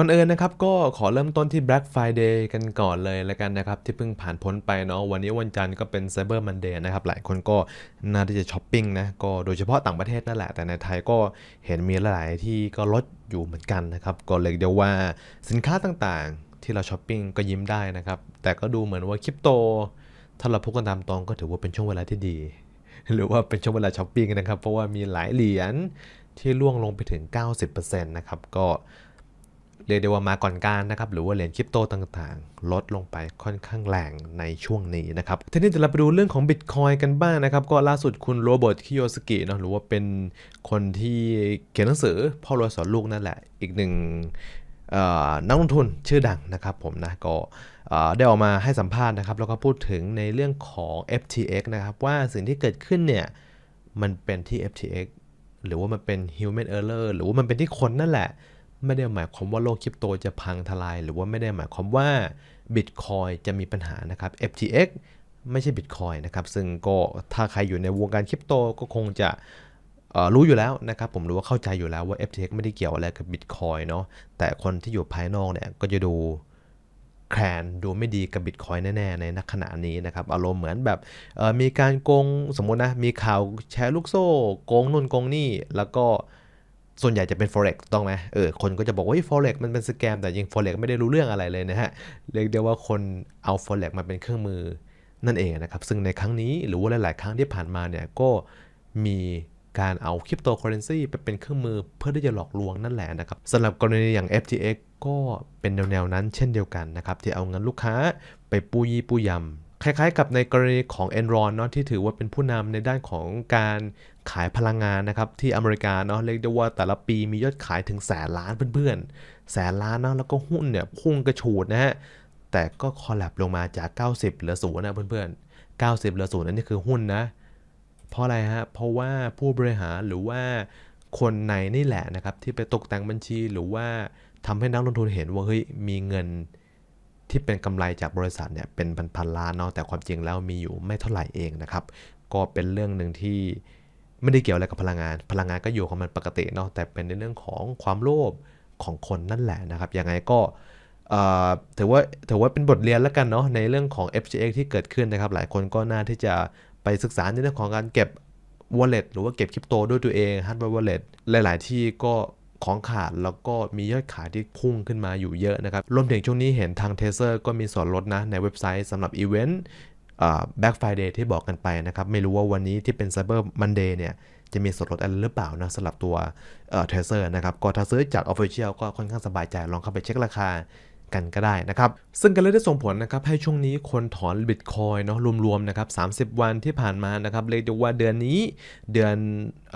ก่อนอื่นนะครับก็ขอเริ่มต้นที่ Black Friday กันก่อนเลยแล้วกันนะครับ ที่เพิ่งผ่านพ้นไปเนาะวันนี้วันจันทร์ก็เป็น Cyber Monday นะครับ หลายคนก็น่าที่จะช้อปปิ้งนะก็โดยเฉพาะต่างประเทศนั่นแหละ แต่ในไทยก็เห็นมีหลายที่ก็ลดอยู่เหมือนกันนะครับ ก็เลยเดียวว่าสินค้าต่างๆ ที่เราช้อปปิ้งก็ยิ้มได้นะครับ แต่ก็ดูเหมือนว่าคริปโต ถ้าเราพูดกันตามตรงก็ถือว่าเป็นช่วงเวลาที่ดี หรือว่าเป็นช่วงเวลาช้อปปิ้งนะครับเพราะว่ามีหลายเหรียญที่ล่วงลงไปถึง 90%นะครับก็ เรียกได้ว่ามาก่อนการนะครับหรือว่าเหรียญคริปโตต่างๆ ลดลงไปค่อนข้างแรงในช่วงนี้นะครับทีนี้เดี๋ยวเราไปดูเรื่องของ Bitcoin กันบ้างนะครับ ก็ล่าสุดคุณโรเบิร์ตคิโยสกิเนาะหรือว่าเป็นคนที่เขียนหนังสือพ่อรวยสอนลูกนั่นแหละ อีกหนึ่งนักลงทุนชื่อดังนะครับผมนะก็ได้ออกมาให้สัมภาษณ์นะครับ แล้วก็พูดถึงในเรื่องของ FTX นะครับ ว่าสิ่งที่เกิดขึ้นเนี่ย มันเป็นที่ FTX หรือว่ามันเป็น human error หรือว่ามันเป็นที่คนนั่นแหละ ไม่ได้หมายความว่าโลกคริปโตจะพังทลาย หรือว่าไม่ได้หมายความว่า Bitcoin จะมีปัญหานะครับ FTX ไม่ใช่ Bitcoin นะครับ ซึ่งก็ถ้าใครอยู่ในวงการคริปโตก็คงจะรู้อยู่แล้วนะครับ ผมรู้ว่าเข้าใจอยู่แล้วว่า FTX ไม่ได้เกี่ยวอะไรกับ Bitcoin เนาะแต่คนที่อยู่ภายนอกเนี่ยก็จะดูแคลนดูไม่ดีกับบิตคอยแน่ ๆ ในนักขณะนี้นะครับ อารมณ์เหมือนแบบมีการโกงสมมตินะ มีข่าวแชร์ลูกโซ่โกงนู่นโกงนี่ แล้วก็ ส่วนใหญ่จะเป็น forex ถูกต้องไหมเออคนก็จะบอกว่า forex มันเป็นสแกม แต่จริง forex ไม่ได้รู้เรื่องอะไรเลยนะฮะ เรียกได้ว่าคนเอา forex มาเป็นเครื่องมือนั่นเองนะครับ ซึ่งในครั้งนี้หรือว่าหลาย ๆ ครั้งที่ผ่านมาเนี่ยก็มีการเอาคริปโตเคอเรนซีไปเป็นเครื่องมือเพื่อที่จะหลอกลวงนั่นแหละนะครับสำหรับกรณีอย่าง FTX ก็เป็นแนวๆนั้นเช่นเดียวกันนะครับที่เอาเงินลูกค้าไปปูยี่ปูยำ คล้ายๆ กับในกรณีของ Enron เนาะที่ถือว่าเป็นผู้นำในด้านของการขายพลังงานนะครับที่อเมริกาเนาะเรียกได้ว่าแต่ละปีมียอดขายถึงแสนล้านเพื่อนๆ แสนล้านเนาะแล้วก็หุ้นเนี่ยพุ่งกระฉูดนะฮะแต่ก็คอลแลบลงมาจาก 90 เหลือศูนย์นะเพื่อนๆ 90 เหลือศูนย์อันนี้คือหุ้นนะ เพราะอะไรฮะ เพราะว่าผู้บริหารหรือว่าคนในนี่แหละนะครับที่ไปตกแต่งบัญชีหรือว่าทำให้นักลงทุนเห็นว่าเฮ้ยมีเงิน ที่เป็นกำไรจากบริษัทเนี่ยเป็นพันๆล้านเนาะแต่ความจริงแล้วมีอยู่ไม่เท่าไหร่เองนะครับ ก็เป็นเรื่องหนึ่งที่ไม่ได้เกี่ยวอะไรกับพลังงาน พลังงานก็อยู่ของมันปกติเนาะแต่เป็นในเรื่องของความโลภของคนนั่นแหละนะครับยังไงก็ถือว่าถือว่าเป็นบทเรียนแล้วกันเนาะในเรื่องของ FTX ที่เกิดขึ้นนะครับ หลายคนก็น่าที่จะไปศึกษาในเรื่องของการเก็บ wallet หรือว่าเก็บคริปโตด้วยตัวเอง hardware wallet หลาย ๆ ที่ก็ ของขาดแล้วก็มียอดขายที่พุ่งขึ้นมาอยู่เยอะนะครับ รวมถึงช่วงนี้เห็นทาง t e s e r ก็มีส่วนลดนะ ในเว็บไซต์สำหรับอีเวนต์ Black Friday ที่บอกกันไปนะครับ ไม่รู้ว่าวันนี้ที่เป็น Cyber Monday เนี่ย จะมีส่วนลดอะไรหรือเปล่านะสำหรับตัวเอ่อ Tracer นะครับ ก็ถ้าซื้อจาก Official ก็ค่อนข้างสบายใจลองเข้าไปเช็คราคากันก็ได้นะครับ ซึ่งก็เลยได้ส่งผลนะครับ ให้ช่วงนี้คนถอน Bitcoin เนาะรวมๆนะครับ 30 วันที่ผ่านมานะครับ เรียกได้ว่าเดือนนี้เดือน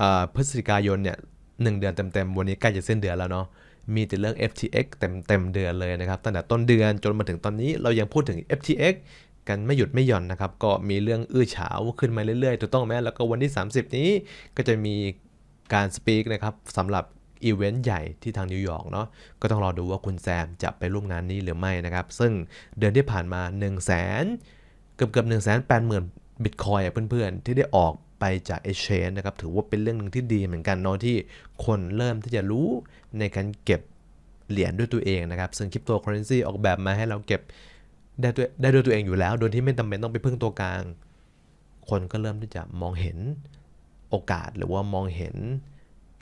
อพฤศจิกายนเนี่ย หนึ่งเดือนเต็มๆ วันนี้ใกล้จะสิ้นเดือนแล้วเนาะ มีแต่เรื่อง FTX เต็มเต็มเดือนเลยนะครับ ตั้งแต่ต้นเดือนจนมาถึงตอนนี้เรายังพูดถึง FTX กันไม่หยุดไม่หย่อนนะครับ ก็มีเรื่องอื้อฉาวขึ้นมาเรื่อยๆ ถูกต้องไหมแล้วก็วันที่ 30 นี้ก็จะมีการสปีกนะครับสำหรับอีเวนต์ใหญ่ที่ทางนิวยอร์กเนาะก็ต้องรอดูว่าคุณแซมจะไปร่วมงานนี้หรือไม่นะครับ ซึ่งเดือนที่ผ่านมา 1 0 0 0 0แสนเกือบเกือบหนึ่งแสนแปดหมื่นบิตคอยเพื่อนๆ ที่ได้ออก ไปจาก Exchange นะครับถือว่าเป็นเรื่องหนึ่งที่ดีเหมือนกันเนาะที่คนเริ่มที่จะรู้ในการเก็บเหรียญด้วยตัวเองนะครับ ซึ่งคริปโตเคอเรนซีออกแบบมาให้เราเก็บได้ด้วยได้ด้วยตัวเองอยู่แล้ว โดยที่ไม่จำเป็นต้องไปพึ่งตัวกลาง คนก็เริ่มที่จะมองเห็นโอกาสหรือว่ามองเห็น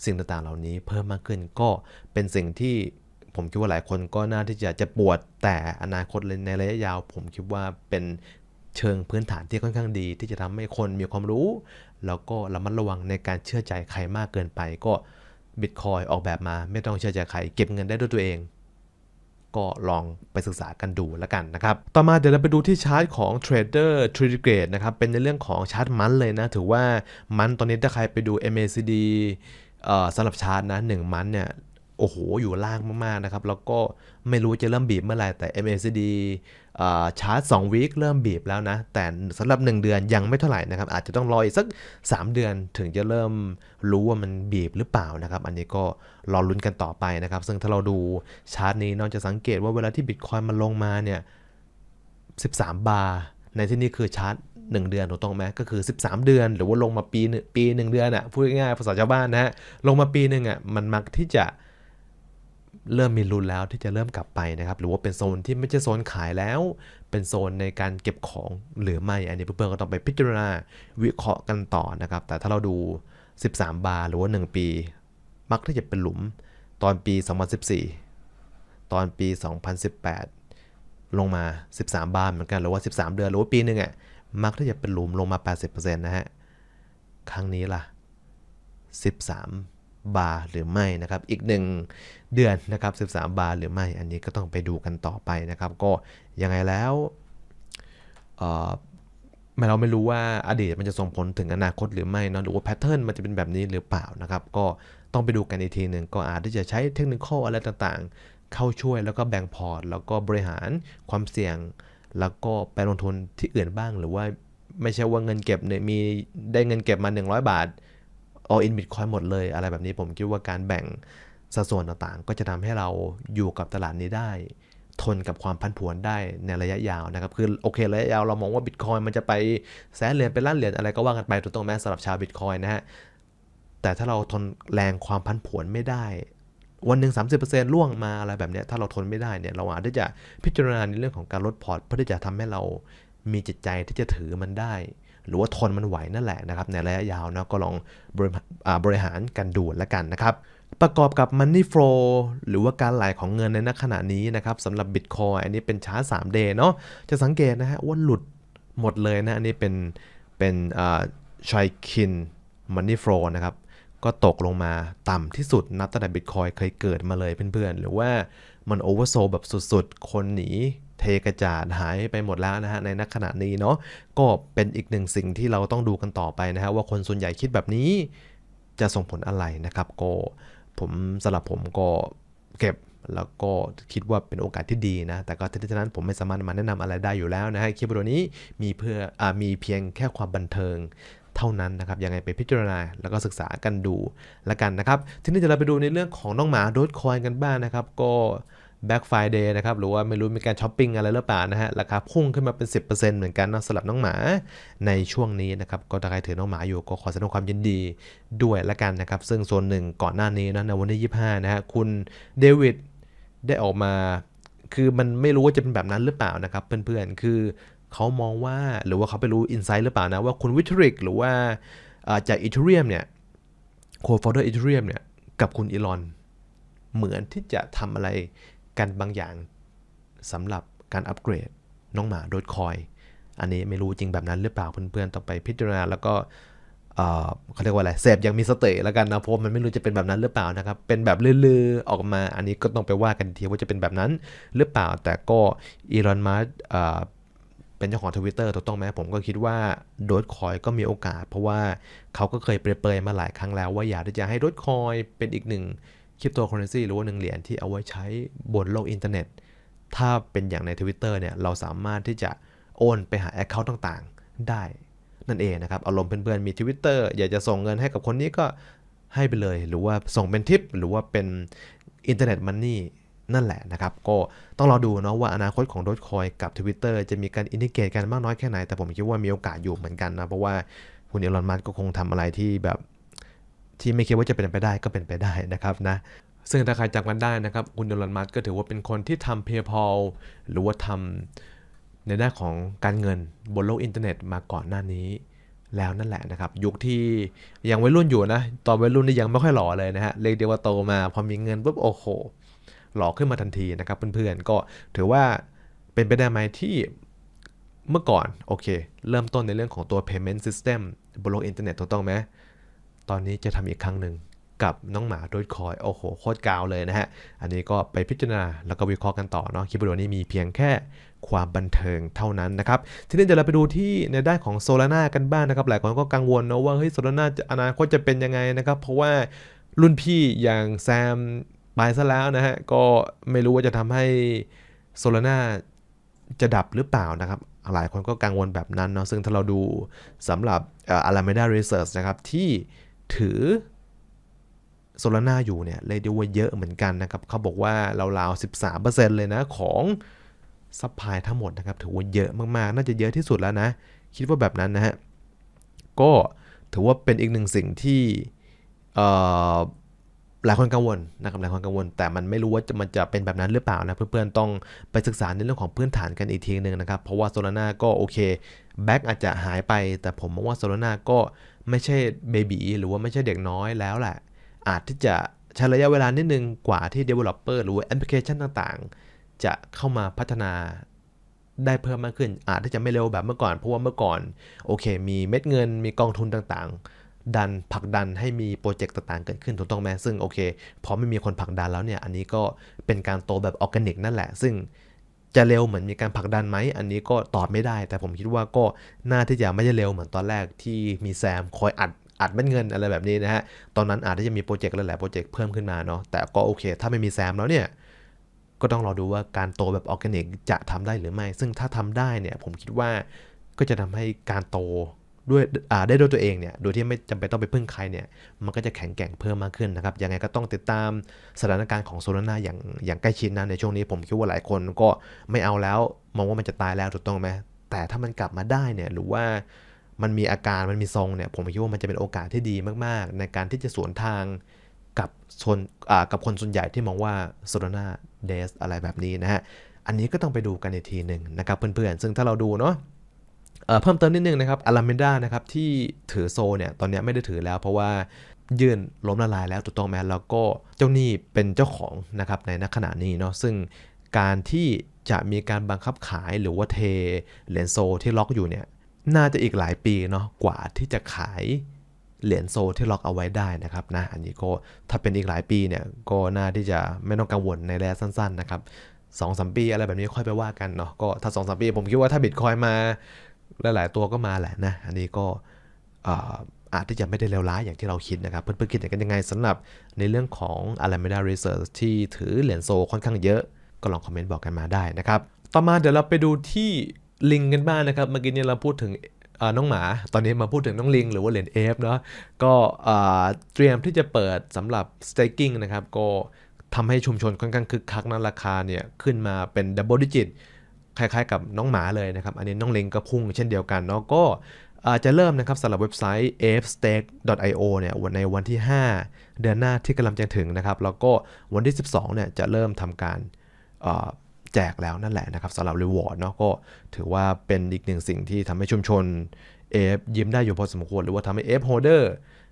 สิ่งต่างๆ เหล่านี้เพิ่มมากขึ้นก็เป็นสิ่งที่ผมคิดว่าหลายคนก็น่าที่จะจะปวดแต่อนาคตในระยะยาว ผมคิดว่าเป็น เชิงพื้นฐานที่ค่อนข้างดี ที่จะทำให้คนมีความรู้ แล้วก็ระมัดระวังในการเชื่อใจใครมากเกินไป ก็บิตคอยออกแบบมาไม่ต้องเชื่อใจใคร เก็บเงินได้ด้วยตัวเองก็ลองไปศึกษากันดูแล้วกันนะครับ ต่อมาเดี๋ยวเราไปดูที่ชาร์ตของ Trader t r a d g r a d e นะครับ เป็นในเรื่องของชาร์ตมันเลยนะ ถือว่ามันตอนนี้ถ้าใครไปดู MACD เอ่อสำหรับชาร์ตนะหนึ่งมันเนี่ย โอ้โห อยู่ล่างมากๆนะครับ แล้วก็ไม่รู้จะเริ่มบีบเมื่อไหร่ แต่ MACD ชาร์ต2วีคเริ่มบีบแล้วนะ แต่สำหรับ 1 เดือนยังไม่เท่าไหร่นะครับ อาจจะต้องรออีกสัก 3 เดือนถึงจะเริ่มรู้ว่ามันบีบหรือเปล่านะครับ อันนี้ก็รอลุ้นกันต่อไปนะครับ ซึ่งถ้าเราดูชาร์ตนี้เราจะสังเกตว่าเวลาที่บิตคอยมันลงมาเนี่ย 13 บาร์ในที่นี้คือชาร์ต1เดือนถูกต้องไหมก็คือ 13 เดือน หรือว่าลงมาปีหนึ่งปี1เดือนอะ่ะพูดง่ายๆภาษาชาวบ้านนะฮะลงมาปีหนึ่งอะ่ะมันมักที่จะ เริ่มมีลุ้นแล้วที่จะเริ่มกลับไปนะครับ หรือว่าเป็นโซนที่ไม่ใช่โซนขายแล้ว เป็นโซนในการเก็บของหรือไม่ อันนี้เพื่อนๆก็ต้องไปพิจารณาวิเคราะห์กันต่อนะครับ แต่ถ้าเราดู 13 บาร์หรือว่า 1 ปี มักที่จะเป็นหลุมตอนปี 2014 ตอนปี 2018 ลงมา 13 บาร์เหมือนกัน หรือว่า 13 เดือน หรือว่าปีหนึ่งอะ มักที่จะเป็นหลุมลงมา 80%นะฮะ ครั้งนี้ล่ะ 13 บาร์หรือไม่นะครับ อีก 1 เดือนนะครับ 13 บาร์หรือไม่อันนี้ก็ต้องไปดูกันต่อไปนะครับ ก็ยังไงแล้วเเราไม่รู้ว่าอดีตมันจะส่งผลถึงอนาคตหรือไม่นะหรือว่าแพทเทิร์นมันจะเป็นแบบนี้หรือเปล่านะครับ ก็ต้องไปดูกันอีกทีหนึ่งก็อาจที่จะใช้เทคนิคอะไรต่างๆ เข้าช่วยแล้วก็แบ่งพอร์ต แล้วก็บริหารความเสี่ยง แล้วก็ไปลงทุนที่อื่นบ้างหรือว่าไม่ใช่ว่าเงินเก็บเนี่ยมีได้เงินเก็บมา 100 บาท all in bitcoin หมดเลย อะไรแบบนี้ผมคิดว่าการแบ่งสัดส่วนต่างๆ ก็จะทำให้เราอยู่กับตลาดนี้ได้ ทนกับความพันผวนได้ในระยะยาวนะครับ คือโอเคระยะยาวเรามองว่าบิตคอยมันจะไปแสนเหรียญเป็นล้านเหรียญอะไรก็ว่ากันไปถูกต้องไหมสำหรับชาวบิตคอยนะฮะแต่ถ้าเราทนแรงความพันผวนไม่ได้ วันหนึ่ง30%ล่วงมาอะไรแบบนี้ถ้าเราทนไม่ได้เนี่ยเราอาจจะพิจารณาในเรื่องของการลดพอร์ตเพื่อที่จะทำให้เรามีจิตใจที่จะถือมันได้ หรือว่าทนมันไหวนั่นแหละนะครับในระยะยาวนะก็ลองบริาบรหารกันดูแล้วกันนะครับประกอบกับ Money Flow หรือว่าการไหลของเงินในณขณะนี้นะครับสำหรับ Bitcoin อันนี้เป็นช้า 3 day เนาะจะสังเกตนะฮะว่าหลุดหมดเลยนะ อันนี้เป็นเป็นชอยคิน Money Flow นะครับ ก็ตกลงมาต่ำที่สุดนับตั้งแต่ Bitcoin เคยเกิดมาเลยเพื่อนๆ หรือว่ามันโอเวอร์โซแบบสุดๆ คนหนี เทกระจาดหายไปหมดแล้วนะฮะในนักขณะนี้เนาะก็เป็นอีกหนึ่งสิ่งที่เราต้องดูกันต่อไปนะฮะว่าคนส่วนใหญ่คิดแบบนี้จะส่งผลอะไรนะครับ ก็ผมสำหรับผมก็เก็บแล้วก็คิดว่าเป็นโอกาสที่ดีนะ แต่ก็ทั้งนั้นั้นผมไม่สามารถมาแนะนำอะไรได้อยู่แล้วนะฮะคลิปวิดีโอนี้มีเพื่ออมีเพียงแค่ความบันเทิงเท่านั้นนะครับ ยังไงไปพิจารณาแล้วก็ศึกษากันดูละกันนะครับ ทีนี้เดี๋ยวเราไปดูในเรื่องของน้องหมาโดดคอยกันบ้างนะครับ ก็ Black Friday นะครับหรือว่าไม่รู้มีการช้อปปิ้งอะไรหรือเปล่านะฮะราคาพุ่งขึ้นมาเป็น 10%เหมือนกันนะสำหรับน้องหมาในช่วงนี้นะครับก็ถ้าใครถือน้องหมาอยู่ก็ขอแสดงความยินดีด้วยละกันนะครับ ซึ่งโซนหนึ่งก่อนหน้านี้นะในวันที่25นะฮะคุณเดวิดได้ออกมา คือมันไม่รู้ว่าจะเป็นแบบนั้นหรือเปล่านะครับเพื่อนๆคือเขามองว่าหรือว่าเขาไปรู้อินไซต์หรือเปล่านะว่าคุณวิทริกหรือว่าอ่าจากอีเทเรียมเนี่ยโคฟอร์เดอร์อีเทเรียมเนี่ยกับคุณอีลอนเหมือนที่จะทำอะไร กันบางอย่างสำหรับการอัปเกรดน้องหมาโดดคอย อันนี้ไม่รู้จริงแบบนั้นหรือเปล่าเพื่อนๆต้องไปพิจารณาแล้วก็เขาเรียกว่าอะไรเสพยังมีสเติแล้วกันนะเพราะมันไม่รู้จะเป็นแบบนั้นหรือเปล่านะครับ เป็นแบบลือๆออกมาอันนี้ก็ต้องไปว่ากันทีว่าจะเป็นแบบนั้นหรือเปล่า แต่ก็อีลอนมัสเป็นเจ้าของทวิตเตอร์ถูกต้องไหมผมก็คิดว่าโดดคอยก็มีโอกาส เพราะว่าเขาก็เคยเปรยๆมาหลายครั้งแล้วว่าอยากที่จะให้โดดคอยเป็นอีกหนึ่ง คริปโตเคอเรนซีหรือว่าหนึ่งเหรียญที่เอาไว้ใช้บนโลกอินเทอร์เน็ต ถ้าเป็นอย่างใน Twitter เนี่ย เราสามารถที่จะโอนไปหา Account ต่างๆ ได้นั่นเองนะครับ อารมณ์เพื่อนๆ มี Twitter อยากจะส่งเงินให้กับคนนี้ก็ให้ไปเลย หรือว่าส่งเป็นทิป หรือว่าเป็นอินเทอร์เน็ตมันนี่นั่นแหละนะครับ ก็ต้องรอดูเนาะว่าอนาคตของ Dogecoin กับ Twitter จะมีการอินทิเกรตกันมากน้อยแค่ไหน แต่ผมคิดว่ามีโอกาสอยู่เหมือนกันนะ เพราะว่าคุณเอลอนมัสก์ก็คงทำอะไรที่แบบ ที่ไม่คิดว่าจะเป็นไปได้ก็เป็นไปได้นะครับนะซึ่งถ้าใครจำกันได้นะครับคุณอีลอนมัสก์ก็ถือว่าเป็นคนที่ทำ PayPal หรือว่าทำในด้านของการเงินบนโลกอินเทอร์เน็ตมาก่อนหน้านี้แล้วนั่นแหละนะครับ ยุคที่ยังวัยรุ่นอยู่นะ ตอนวัยรุ่นนี่ยังไม่ค่อยหล่อเลยนะฮะเรียกได้ว่าโตมาพอมีเงินปุ๊บโอ้โหหล่อขึ้นมาทันทีนะครับเพื่อนๆก็ถือว่าเป็นไปได้ไหมที่เมื่อก่อนโอเค เริ่มต้นในเรื่องของตัว payment system บนโลกอินเทอร์เน็ตถูกต้องไหม ตอนนี้จะทำอีกครั้งหนึ่งกับน้องหมาโดยคอย โอ้โห โคตรกาวเลยนะฮะ อันนี้ก็ไปพิจารณาแล้วก็วิเคราะห์กันต่อเนาะคลิปวิดีโอนี้มีเพียงแค่ความบันเทิงเท่านั้นนะครับ ทีนี้เดี๋ยวเราไปดูที่ในด้านของโซลาร่ากันบ้างนะครับ หลายคนก็กังวลนะว่าเฮ้ยโซลาร่าอนาคตจะเป็นยังไงนะครับ เพราะว่ารุ่นพี่อย่างแซมไปซะแล้วนะฮะ ก็ไม่รู้ว่าจะทำให้โซลาร่าจะดับหรือเปล่านะครับ หลายคนก็กังวลแบบนั้นเนาะซึ่งถ้าเราดูสำหรับอ่อ Alameda Research นะครับที่ ถือโซลาร่าอยู่เนี่ยเลยกได้ว่าเยอะเหมือนกันนะครับเขาบอกว่าเราราวๆ13%เลยนะของซัพพลายทั้งหมดนะครับถือว่าเยอะมากๆ น่าจะเยอะที่สุดแล้วนะ คิดว่าแบบนั้นนะฮะ ก็ถือว่าเป็นอีกหนึ่งสิ่งที่หลายคนกังวลนะครับหลายคนกังวล แต่มันไม่รู้ว่าจะมันจะเป็นแบบนั้นหรือเปล่านะ เพื่อนๆต้องไปศึกษาในเรื่องของพื้นฐานกันอีกทีหนึ่งนะครับ เพราะว่าโซลาร่าก็โอเคแบ็กอาจจะหายไป แต่ผมมองว่าโซลาร่าก็ ไม่ใช่เบบีหรือว่าไม่ใช่เด็กน้อยแล้วแหละ อาจที่จะใช้ระยะเวลานิดนึงกว่าที่ Developer หรือว่าแอปพลิเคชันต่างๆ จะเข้ามาพัฒนาได้เพิ่มมากขึ้น อาจที่จะไม่เร็วแบบเมื่อก่อน เพราะว่าเมื่อก่อน โอเค มีเม็ดเงินมีกองทุนต่างๆ ดันผลักดันให้มีโปรเจกต์ต่างๆ เกิดขึ้นถูกต้องไหมซึ่งโอเคพอไม่มีคนผลักดันแล้วเนี่ยอันนี้ก็เป็นการโตแบบออร์แกนิกนั่นแหละ ซึ่ง จะเร็วเหมือนมีการผลักดันไหม อันนี้ก็ตอบไม่ได้ แต่ผมคิดว่าก็น่าที่จะไม่ได้เร็วเหมือนตอนแรกที่มีแซมคอยอัดอัดเม็ดเงินอะไรแบบนี้นะฮะ ตอนนั้นอาจจะมีโปรเจกต์หลายๆโปรเจกต์เพิ่มขึ้นมาเนาะ แต่ก็โอเค ถ้าไม่มีแซมแล้วเนี่ย ก็ต้องรอดูว่าการโตแบบออร์แกนิกจะทำได้หรือไม่ ซึ่งถ้าทำได้เนี่ยผมคิดว่าก็จะทำให้การโต ด้วยได้ด้วยตัวเองเนี่ยโดยที่ไม่จำเป็นต้องไปพึ่งใครเนี่ยมันก็จะแข็งแกร่งเพิ่มมากขึ้นนะครับยังไงก็ต้องติดตามสถานการณ์ของโซลาร่าอย่างอย่างใกล้ชิดนะในช่วงนี้ผมคิดว่าหลายคนก็ไม่เอาแล้วมองว่ามันจะตายแล้วถูกต้องไหมแต่ถ้ามันกลับมาได้เนี่ยหรือว่ามันมีอาการมันมีทรงเนี่ยผมคิดว่ามันจะเป็นโอกาสที่ดีมากๆ ในการที่จะสวนทางกับชนกับคนส่วนใหญ่ที่มองว่าโซลาร่าเดสอะไรแบบนี้นะฮะอันนี้ก็ต้องไปดูกันในทีหนึ่งนะครับเพื่อนๆซึ่งถ้าเราดูเนาะ เพิ่มเติมนิดนึงนะครับอาราเมนดานะครับที่ถือโซเนี่ยตอนนี้ไม่ได้ถือแล้วเพราะว่ายื่นล้มละลายแล้วถูกต้องไหมแล้วก็เจ้าหนี้เป็นเจ้าของนะครับในณขณะนี้เนาะซึ่งการที่จะมีการบังคับขายหรือว่าเทเหรียญโซที่ล็อกอยู่เนี่ยน่าจะอีกหลายปีเนาะกว่าที่จะขายเหรียญโซที่ล็อกเอาไว้ได้นะครับนะอันนี้ก็ถ้าเป็นอีกหลายปีเนี่ยก็น่าที่จะไม่ต้องกังวลในระยะสั้น ๆ นะครับสองสามปีอะไรแบบนี้ค่อยไปว่ากันเนาะก็ถ้าสองสามปีผมคิดว่าถ้าบิตคอยมา หลาย ๆ ตัวก็มาแหละนะ อันนี้ก็อาจที่จะไม่ได้เลวร้ายอย่างที่เราคิดนะครับ เพื่อนๆคิดกันยังไงสำหรับในเรื่องของ Alameda Research ที่ถือเหรียญโซค่อนข้างเยอะ ก็ลองคอมเมนต์บอกกันมาได้นะครับ ต่อมาเดี๋ยวเราไปดูที่ลิงกันบ้างนะครับ เมื่อกี้เนี้เราพูดถึงน้องหมา ตอนนี้มาพูดถึงน้องลิงหรือว่าเหรียญเอฟเนาะ ก็เตรียมที่จะเปิดสำหรับ staking นะครับ ก็ทำให้ชุมชนค่อนข้างคึกคักนะราคาเนี่ยขึ้นมาเป็นดับเบิลดิจิต คล้ายๆ กับน้องหมาเลยนะครับ อันนี้น้องเลิงก็พุ่งเช่นเดียวกันเนาะก็จะเริ่มนะครับสำหรับเว็บไซต์ afstake.io เนี่ยวันในวันที่ 5 เดือนหน้าที่กำลังจะถึงนะครับ แล้วก็วันที่ 12เนี่ยจะเริ่มทำการแจกแล้วนั่นแหละนะครับสำหรับ reward เนาะก็ถือว่าเป็นอีกหนึ่งสิ่งที่ทำให้ชุมชน F ยิ้มได้อยู่พอสมควร หรือว่าทำให้ F holder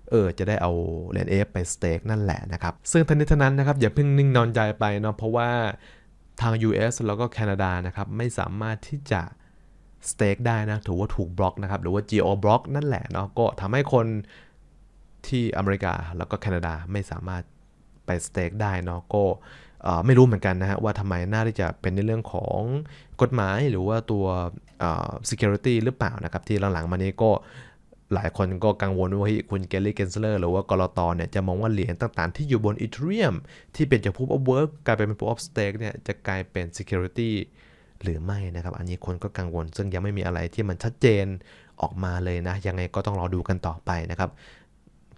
เออจะได้เอาเหรียญ F ไปสเต็กนั่นแหละนะครับ ซึ่งทั้งนี้ทั้งนั้นนะครับอย่าเพิ่งนิ่งนอนใจไปเนาะเพราะว่า ทาง US แล้วก็แคนาดานะครับ ไม่สามารถที่จะสเต็กได้นะ ถือว่าถูกบล็อกนะครับ หรือว่า geo block นั่นแหละเนาะ ก็ทำให้คนที่อเมริกาแล้วก็แคนาดาไม่สามารถไปสเต็กได้เนาะ ก็ไม่รู้เหมือนกันนะฮะว่าทำไมน่าที่จะเป็นในเรื่องของกฎหมายหรือว่าตัว security หรือเปล่านะครับ ที่หลังๆมานี้ก็ หลายคนก็กังวลว่าคุณเกลลี่เกนเซอร์หรือว่ากรตเนี่ยจะมองว่าเหรียญต่างๆ ที่อยู่บนอีเทเรียมที่เป็นจาก proof of work กลายเป็น proof of stake เนี่ยจะกลายเป็น security หรือไม่นะครับ อันนี้คนก็กังวล ซึ่งยังไม่มีอะไรที่มันชัดเจนออกมาเลยนะ ยังไงก็ต้องรอดูกันต่อไปนะครับ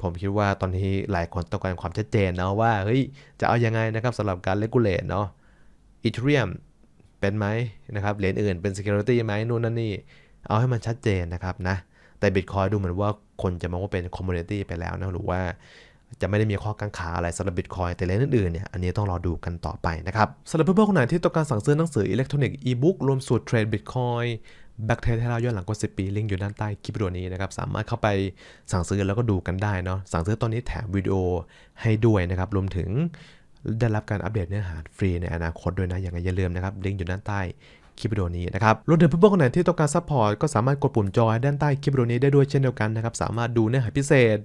ผมคิดว่าตอนนี้หลายคนต้องการความชัดเจนนะว่าเฮ้ยจะเอายังไงนะครับสำหรับการเลกูเลตเนาะอีเทเรียมเป็นไหมนะครับเหรียญอื่นเป็น security ไหมนู่นนั่นนี่เอาให้มันชัดเจนนะครับนะ แต่ Bitcoin ดูเหมือนว่าคนจะมองว่าเป็น community ไปแล้วนะหรือว่าจะไม่ได้มีข้อกังขาอะไรสำหรับ Bitcoin แต่เหรียญอื่นๆเนี่ยอันนี้ต้องรอดูกันต่อไปนะครับสำหรับเพื่อนๆคนไหนที่ต้องการสั่งซื้อหนังสืออิเล็กทรอนิกส์อีบุ๊กรวมสูตรเทรด Bitcoin แบ็กเทสให้เราย้อนหลังกว่า 10 ปี ลิงก์อยู่ด้านใต้คลิปวิดีโอนี้นะครับ สามารถเข้าไปสั่งซื้อแล้วก็ดูกันได้เนาะสั่งซื้อตอนนี้แถมวิดีโอให้ด้วยนะครับ รวมถึงได้รับการอัปเดตเนื้อหาฟรีในอนาคตด้วยนะอย่างไรอย่าลืมนะครับลิงก์อยู่ด้านใต้ คลิปวิดีโอนี้นะครับรวมถึงเพื่อนๆคนไหนที่ต้องการซัพพอร์ตก็สามารถกดปุ่มจอยด้านใต้คลิปวิดีโอนี้ได้ด้วยเช่นเดียวกันนะครับสามารถดูเนื้อหาพิเศษ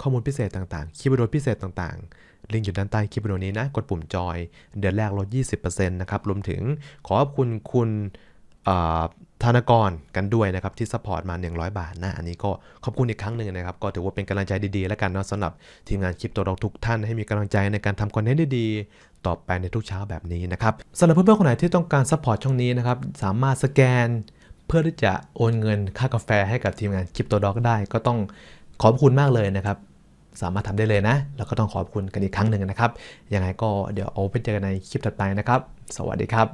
ข้อมูลพิเศษต่างๆ คลิปวิดีโอพิเศษต่างๆ ลิงก์อยู่ด้านใต้คลิปวิดีโอนี้นะกดปุ่มจอยเดือนแรกลด 20%นะครับรวมถึงขอขอบคุณคุณ ธนกรกันด้วยนะครับที่ซัพพอร์ตมา 100 บาทนะ อันนี้ก็ขอบคุณอีกครั้งหนึ่งนะครับ ก็ถือว่าเป็นกำลังใจดีๆ แล้วกันเนาะสำหรับทีมงานคลิปตัวเราทุกท่านให้มีกำลังใจในการทำคอนเทนต์ดีๆต่อไปในทุกเช้าแบบนี้นะครับสำหรับเพื่อนๆคนไหนที่ต้องการซัพพอร์ตช่องนี้นะครับสามารถสแกน เพื่อที่จะโอนเงินค่ากาแฟให้กับทีมงานคลิปตัวด็อกได้ ก็ต้องขอบคุณมากเลยนะครับสามารถทำได้เลยนะ แล้วก็ต้องขอบคุณกันอีกครั้งหนึ่งนะครับ ยังไงก็เดี๋ยวเอาไปเจอกันในคลิปถัดไปนะครับ สวัสดีครับ